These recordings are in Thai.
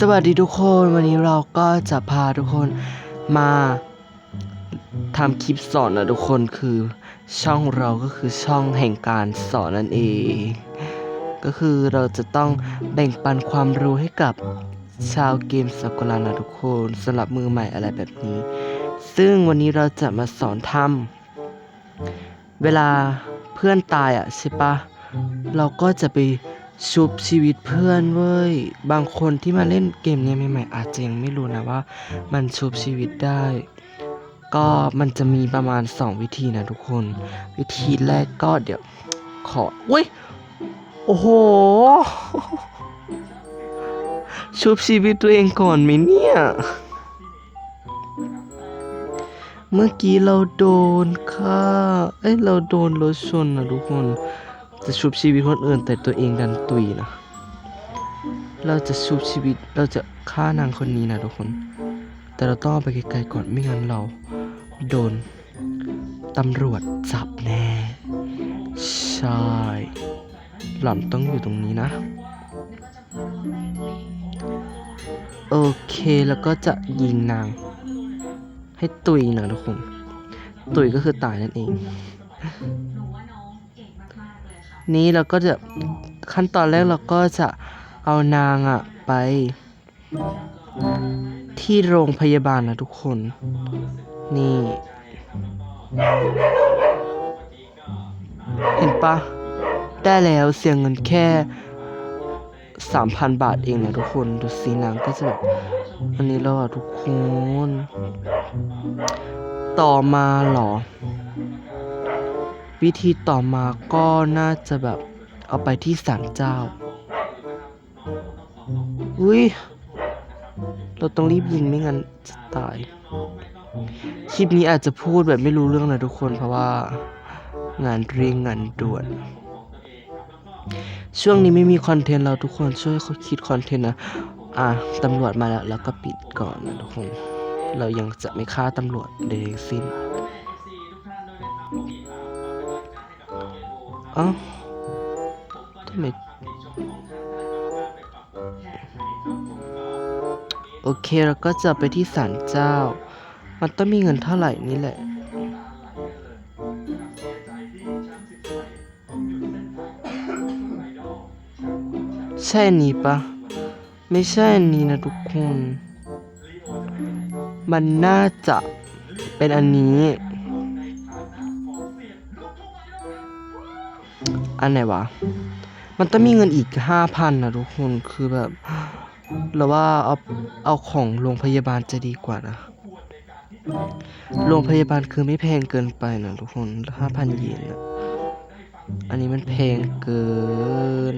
สวัสดีทุกคนวันนี้เราก็จะพาทุกคนมาทำคลิปสอนนะทุกคนคือช่องเราก็คือช่องแห่งการสอนนั่นเอง ก็คือเราจะต้องแบ่งปันความรู้ให้กับชาวเกมสกุลานะทุกคนสำหรับมือใหม่อะไรแบบนี้ ซึ่งวันนี้เราจะมาสอนทำเวลาเพื่อนตายอะใช่ปะเราก็จะไป ชุบชีวิตเพื่อนเว้ย บางคนที่มาเล่นเกมนี้ใหม่ๆอาจจะยังไม่รู้นะว่า มันชุบชีวิตได้ ก็มันจะมีประมาณ 2 วิธีนะทุกคน วิธีแรกก็เดี๋ยว ขอเว้ย โอ้โห ชุบชีวิตตัวเองก่อนไหมเนี่ย เมื่อกี้เราโดนค่ะ เอ้ย เราโดนรถชนนะทุกคน จะชุบชีวิตคนอื่นแต่ตัวเองดันตุยนะเราจะชุบชีวิตเราจะฆ่านางคนนี้นะทุกคน แต่เราต้องไปไกลๆก่อนไม่งั้นเราโดนตำรวจจับแน่ ใช่ หล่อนต้องอยู่ตรงนี้นะ โอเคแล้วก็จะยิงนาง ให้ตุยนะทุกคน ตุยก็คือตายนั่นเอง นี้เราก็จะขั้นตอนแรกเราก็จะเอานางอะไป ที่โรงพยาบาลนะทุกคน นี่ เห็นปะได้แล้วเสียเงินแค่สามพันบาทเองนะทุกคนดูสีนางก็จะแบบอันนี้แล้วอะทุกคน ต่อมาเหรอ วิธีต่อมาก็น่าจะแบบเอาไปที่ศาลเจ้า อุ้ย เราต้องรีบยิงไม่งั้นจะตาย คลิปนี้อาจจะพูดแบบไม่รู้เรื่องนะทุกคนเพราะว่า งานเร่งงานด่วน ช่วงนี้ไม่มีคอนเทนต์เราทุกคนช่วยคิดคอนเทนต์นะ อะตำรวจมาแล้วแล้วก็ปิดก่อนนะทุกคน เรายังจะไม่ฆ่าตำรวจใดทั้งสิ้น เอ้าทำไมโอเคเราก็จะไปที่ศาลเจ้า มันต้องมีเงินเท่าไหร่นี่แหละ ใช่นนี้ปะ ไม่ใช่นนี้นะทุกคน มันน่าจะเป็นอันนี้ อันไหนวะ มันต้องมีเงินอีกห้าพันนะทุกคน คือแบบเราว่าเอาเอาของโรงพยาบาลจะดีกว่านะ โรงพยาบาลคือไม่แพงเกินไปนะทุกคนห้าพันเยนนะอันนี้มันแพงเกิน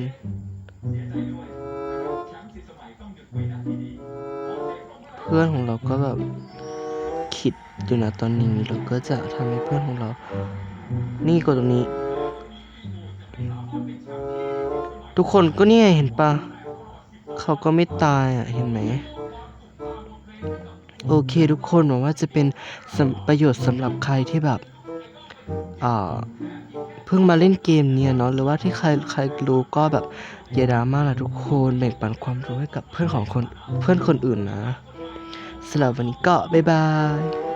เพื่อนของเราก็แบบคิดอยู่นะตอนนี้เราก็จะทำให้เพื่อนของเรา นี่กดตรงนี้ ทุกคนก็เนี่ยเห็นปะเขาก็ไม่ตายอะเห็นไหมโอเคทุกคนหวังว่าจะเป็นประโยชน์สำหรับใครที่แบบอ่าเพิ่งมาเล่นเกมเนี่ยเนาะหรือว่าที่ใครใครรู้ก็แบบอย่าดราม่าละทุกคนแบ่งปันความรู้ให้กับเพื่อนของคนเพื่อนคนอื่นนะสำหรับวันนี้ก็บ๊ายบาย